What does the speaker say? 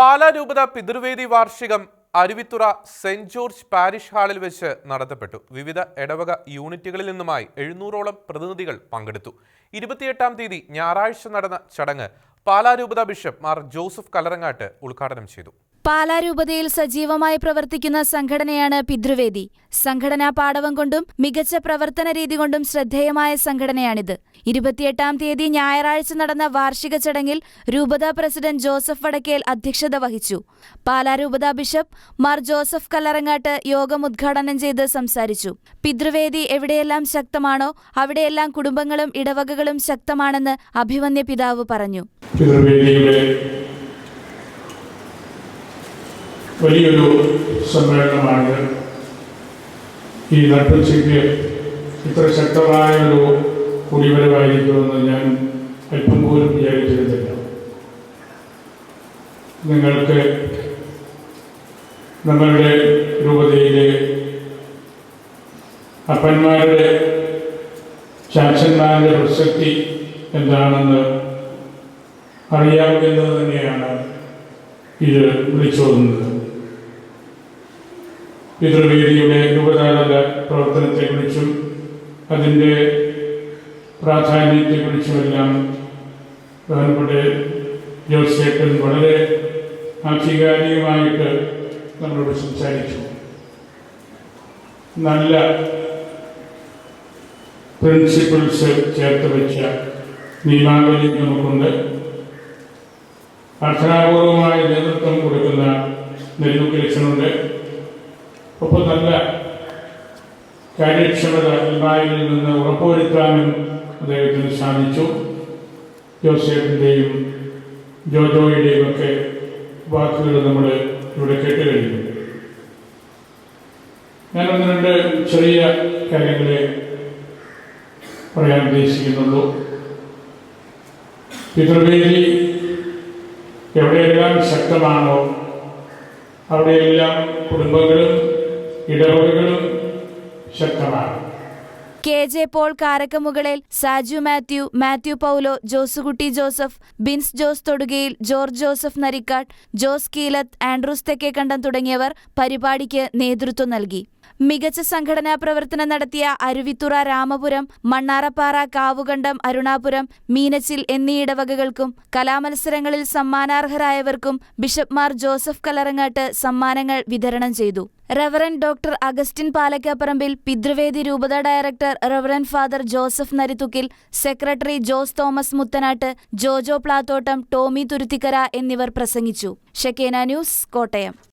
പാലാ രൂപത പിതൃവേദി വാർഷികം Aruvithura saint George parish ഹാളിൽ വെച്ച് നടത്തപ്പെട്ടു. വിവിധ ഇടവക യൂണിറ്റുകളിൽ നിന്നുമായി എഴുന്നൂറോളം പ്രതിനിധികൾ പങ്കെടുത്തു. ഇരുപത്തിയെട്ടാം തീയതി ഞായറാഴ്ച നടന്ന ചടങ്ങ് പാലാ രൂപത ബിഷപ്പ് മാർ ജോസഫ് കലറങ്ങാട്ട് ഉദ്ഘാടനം ചെയ്തു. പാലാ രൂപതയിൽ സജീവമായി പ്രവർത്തിക്കുന്ന സംഘടനയാണ് പിതൃവേദി. സംഘടനാ പാടവം കൊണ്ടും മികച്ച പ്രവർത്തന രീതി കൊണ്ടും ശ്രദ്ധേയമായ സംഘടനയാണിത്. ഇരുപത്തിയെട്ടാം തീയതി ഞായറാഴ്ച നടന്ന വാർഷിക ചടങ്ങിൽ രൂപത പ്രസിഡന്റ് ജോസഫ് വടക്കേൽ അധ്യക്ഷത വഹിച്ചു. പാലാ രൂപത ബിഷപ്പ് മാർ ജോസഫ് കല്ലറങ്ങാട്ട് യോഗം ഉദ്ഘാടനം ചെയ്ത് സംസാരിച്ചു. പിതൃവേദി എവിടെയെല്ലാം ശക്തമാണോ അവിടെയെല്ലാം കുടുംബങ്ങളും ഇടവകകളും ശക്തമാണെന്ന് അഭിമന്യ പിതാവ് പറഞ്ഞു. വലിയൊരു സമ്മേളനമാണിത്. ഈ നട്ടുച്ചയ്ക്ക് ഇത്ര ശക്തമായ ഒരു കുടിവരവായിരിക്കുമെന്ന് ഞാൻ അല്പം പോലും വിചാരിച്ചിരുന്നില്ല. നിങ്ങൾക്ക് നമ്മളുടെ രൂപതയിലെ അപ്പന്മാരുടെ ചാച്ചന്മാരുടെ പ്രസക്തി എന്താണെന്ന് അറിയാമെന്നത് തന്നെയാണ് ഇത് വിളിച്ചോതുന്നത്. പിതൃവേദിയുടെ രൂപതാതല പ്രവർത്തനത്തെക്കുറിച്ചും അതിന്റെ പ്രാധാന്യത്തെക്കുറിച്ചുമെല്ലാം ബഹുമാനപ്പെട്ട ജോസേട്ടൻ വളരെ ആധികാരികമായിട്ട് നമ്മളോട് സംസാരിച്ചു. നല്ല പ്രിൻസിപ്പിൾസ് ചേർത്ത് വെച്ച നിയമാവലി നമുക്കുണ്ട്. അർത്ഥനാപൂർവമായ നേതൃത്വം കൊടുക്കുന്ന നെല്ലുക്ക് കാര്യക്ഷമത ഇൽമായിൽ നിന്ന് ഉറപ്പുവരുത്താനും അദ്ദേഹത്തിന് സാധിച്ചു. ജോസേഫിന്റെയും ജോജോയുടെയും ഒക്കെ വാക്കുകൾ നമ്മൾ ഇവിടെ കേട്ട് കഴിഞ്ഞു ഞാൻ ഒന്ന് രണ്ട് ചെറിയ കാര്യങ്ങളെ പറയാൻ ഉദ്ദേശിക്കുന്നുള്ളൂ. പിതൃവേദി എവിടെയെല്ലാം ശക്തമാണോ അവിടെയെല്ലാം കുടുംബങ്ങളും ഇടവകകളും ശക്തമാണ്. K J Paul Karakkamukalil Saju Mathew Mathew Paulo Josekutty Joseph Bins Jose Thodukayil George Joseph Narikkad Jose Keelath Andrews Thekkekandam തുടങ്ങിയവർ പരിപാടിക്ക് നേതൃത്വം നൽകി. മികച്ച സംഘടനാ പ്രവർത്തനം നടത്തിയ അരുവിത്തുറ രാമപുരം മണ്ണാറപ്പാറ കാവുകണ്ടം അരുണാപുരം മീനച്ചിൽ എന്നീ ഇടവകകൾക്കും കലാമത്സരങ്ങളിൽ സമ്മാനാർഹരായവർക്കും ബിഷപ്പ്മാർ ജോസഫ് കലറങ്ങാട്ട് സമ്മാനങ്ങൾ വിതരണം ചെയ്തു. Reverend doctor Augustine Palakkaparambil Pithruvedi രൂപത director reverend father Joseph Narithookil secretary Jose Thomas Muthanatt Jojo Plathottam Tomy Thuruthikkara എന്നിവർ പ്രസംഗിച്ചു. Shekinah news Kottayam.